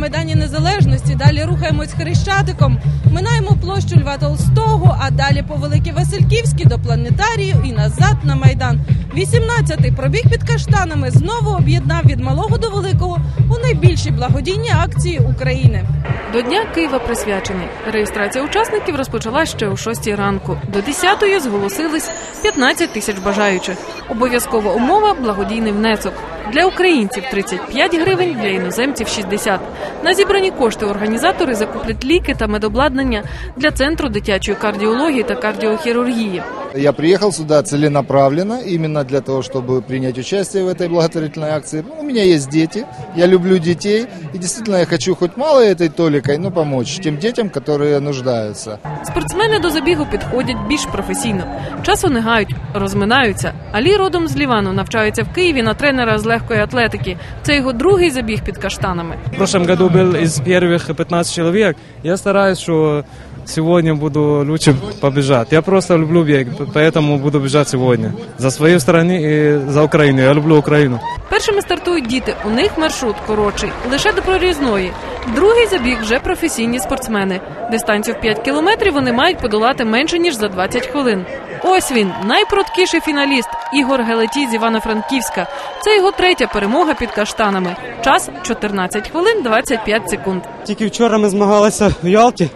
Майдані Незалежності. Далі рухаємось хрещатиком. Минаємо площу Льва Толстого, а далі по Великій Васильківській до планетарію і назад на Майдан. 18-й пробіг під каштанами знову об'єднав від малого до великого у найбільшій благодійній акції України. До Дня Києва присвячений. Реєстрація учасників розпочалась ще о 6 ранку. До 10-ї зголосились 15 тисяч бажаючих. Обов'язкова умова благодійний внесок. Для українців 35 гривень, для іноземців 60. На зібрані кошти організатори закуплять ліки та медобладнання для центру дитячої кардіології та кардіохірургії. Я приехал сюда целенаправленно, именно для того, чтобы принять участие в этой благотворительной акции. У меня есть дети, я люблю детей, и действительно я хочу хоть мало этой толикой, но помочь тем детям, которые нуждаются. Спортсмени до забігу підходять більш професійно. Часу не гають, розминаються. Алі родом з Лівану навчається в Києві на тренера з легкої атлетики. Це його другий забіг під каштанами. В прошлом году был из первых 15 человек. Я стараюсь, что сегодня буду лучше побежать. Я просто люблю бег, поэтому буду бежать сегодня. За свою страну и за Украину. Я люблю Украину. Першими стартують діти. У них маршрут коротший, лише до прорізної. Другий забіг вже професійні спортсмени. Дистанцію в 5 кілометрів вони мають подолати менше ніж за 20 хвилин. Ось він, найпруткіший фіналіст Ігор Гелетій з Івано-Франківська. Це його третя перемога під каштанами. Час 14 хвилин 25 секунд. Тільки вчора ми змагалися в Ялті.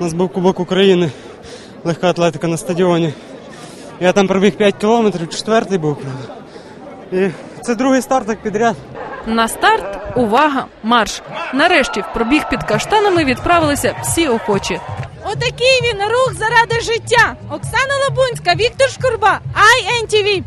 У нас був Кубок України, легка атлетика на стадіоні. Я там пробіг 5 кілометрів, четвертий був. І це другий старт так підряд. На старт увага, марш! Нарешті в пробіг під каштанами відправилися всі охочі. Отакий він рух заради життя. Оксана Лабунська, Віктор Шкурба, INTV.